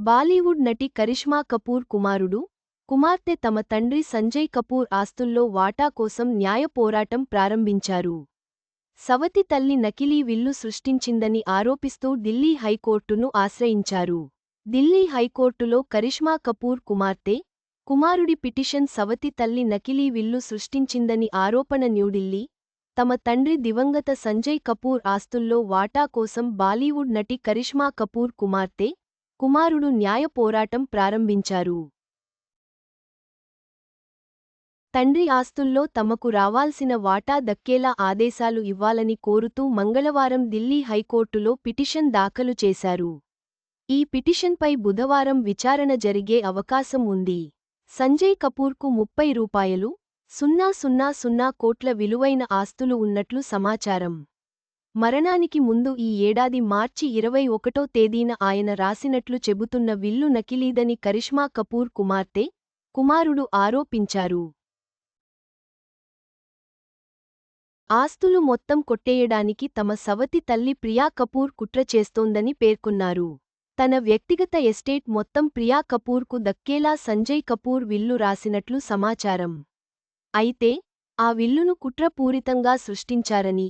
బాలీవుడ్ నటి కరిష్మా కపూర్ కుమారుడు కుమార్తె తమ తండ్రి సంజయ్ కపూర్ ఆస్తుల్లో వాటా కోసం న్యాయ పోరాటం ప్రారంభించారు. సవతి తల్లి నకిలీ విల్లు సృష్టించిందని ఆరోపిస్తూ ఢిల్లీ హైకోర్టును ఆశ్రయించారు. ఢిల్లీ హైకోర్టులో కరిష్మా కపూర్ కుమార్తె కుమారుడి పిటిషన్ సవతి తల్లి నకిలీ విల్లు సృష్టించిందని ఆరోపణ న్యూఢిల్లీ తమ తండ్రి దివంగత సంజయ్ కపూర్ ఆస్తుల్లో వాటా కోసం బాలీవుడ్ నటి కరిష్మా కపూర్ కుమార్తె కుమారుడు న్యాయ పోరాటం ప్రారంభించారు. తండ్రి ఆస్తుల్లో తమకు రావాల్సిన వాటా దక్కేలా ఆదేశాలు ఇవ్వాలని కోరుతూ మంగళవారం ఢిల్లీ హైకోర్టులో పిటిషన్ దాఖలు చేశారు. ఈ పిటిషన్పై బుధవారం విచారణ జరిగే అవకాశం ఉంది. సంజయ్ కపూర్కు ముప్పై రూపాయలు సున్నా సున్నా సున్నా కోట్ల విలువైన ఆస్తులు ఉన్నట్లు సమాచారం. మరణానికి ముందు ఈ ఏడాది మార్చి ఇరవై ఒకటో తేదీన ఆయన రాసినట్లు చెబుతున్న విల్లు నకిలీదని కరిష్మా కపూర్ కుమార్తె కుమారుడు ఆరోపించారు. ఆస్తులు మొత్తం కొట్టేయడానికి తమ సవతి తల్లి ప్రియా కపూర్ కుట్ర చేస్తోందని పేర్కొన్నారు. తన వ్యక్తిగత ఎస్టేట్ మొత్తం ప్రియా కపూర్కు దక్కేలా సంజయ్ కపూర్ విల్లు రాసినట్లు సమాచారం. అయితే ఆ విల్లును కుట్రపూరితంగా సృష్టించారని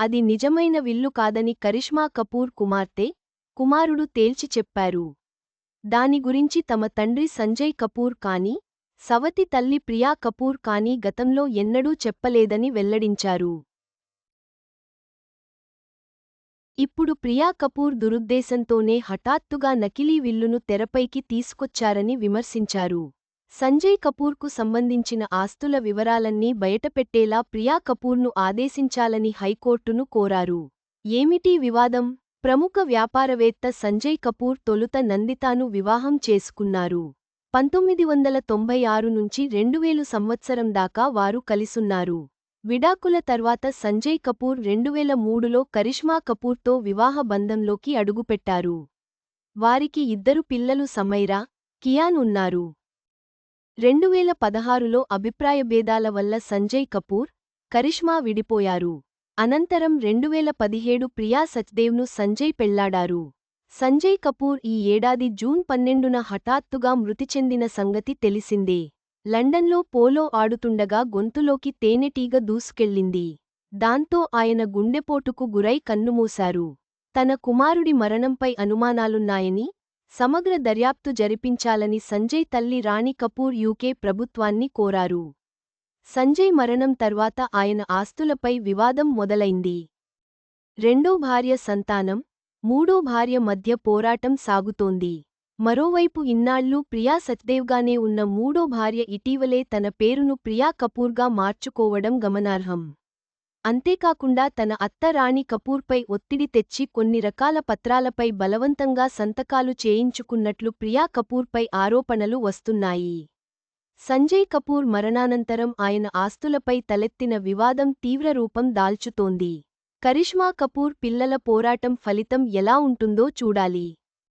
అది నిజమైన విల్లు కాదని కరిష్మా కపూర్ కుమార్తె కుమారుడు తేల్చి చెప్పారు. దాని గురించి తమ తండ్రి సంజయ్ కపూర్ కానీ సవతి తల్లి ప్రియా కపూర్ కానీ గతంలో ఎన్నడూ చెప్పలేదని వెల్లడించారు. ఇప్పుడు ప్రియా కపూర్ దురుద్దేశంతోనే హఠాత్తుగా నకిలీ విల్లును తెరపైకి తీసుకొచ్చారని విమర్శించారు. సంజయ్ కపూర్కు సంబంధించిన ఆస్తుల వివరాలన్నీ బయటపెట్టేలా ప్రియా కపూర్ను ఆదేశించాలని హైకోర్టును కోరారు. ఏమిటీ వివాదం? ప్రముఖ వ్యాపారవేత్త సంజయ్ కపూర్ తొలుత నందితాను వివాహం చేసుకున్నారు. పంతొమ్మిది వందల తొంభై ఆరు నుంచి రెండువేలు సంవత్సరం దాకా వారు కలిసున్నారు. విడాకుల తర్వాత సంజయ్ కపూర్ రెండువేల మూడులో కరిష్మా కపూర్తో వివాహ బంధంలోకి అడుగుపెట్టారు. వారికి ఇద్దరు పిల్లలు సమైరా కియాన్ ఉన్నారు. రెండువేల పదహారులో అభిప్రాయభేదాల వల్ల సంజయ్ కపూర్ కరిష్మా విడిపోయారు. అనంతరం రెండువేల పదిహేడు ప్రియా సచ్దేవ్ను సంజయ్ పెళ్ళాడారు. సంజయ్ కపూర్ ఈ ఏడాది జూన్ పన్నెండున హఠాత్తుగా మృతి చెందిన సంగతి తెలిసిందే. లండన్లో పోలో ఆడుతుండగా గొంతులోకి తేనెటీగ దూసుకెళ్ళింది. దాంతో ఆయన గుండెపోటుకు గురై కన్నుమూశారు. తన కుమారుడి మరణంపై అనుమానాలున్నాయని సమగ్ర దర్యాప్తు జరిపించాలని సంజయ్ తల్లి రాణి కపూర్ యూకే ప్రభుత్వాన్ని కోరారు. సంజయ్ మరణం తర్వాత ఆయన ఆస్తులపై వివాదం మొదలైంది. రెండో భార్య సంతానం మూడో భార్య మధ్య పోరాటం సాగుతోంది. మరోవైపు ఇన్నాళ్ళూ ప్రియా సచ్దేవ్గానే ఉన్న మూడో భార్య ఇటీవలే తన పేరును ప్రియా కపూర్గా మార్చుకోవడం గమనార్హం. అంతేకాకుండా తన అత్త రాణి కపూర్పై ఒత్తిడి తెచ్చి కొన్ని రకాల పత్రాలపై బలవంతంగా సంతకాలు చేయించుకున్నట్లు ప్రియా కపూర్పై ఆరోపణలు వస్తున్నాయి. సంజయ్ కపూర్ మరణానంతరం ఆయన ఆస్తులపై తలెత్తిన వివాదం తీవ్రరూపం దాల్చుతోంది. కరిష్మా కపూర్ పిల్లల పోరాటం ఫలితం ఎలా ఉంటుందో చూడాలి.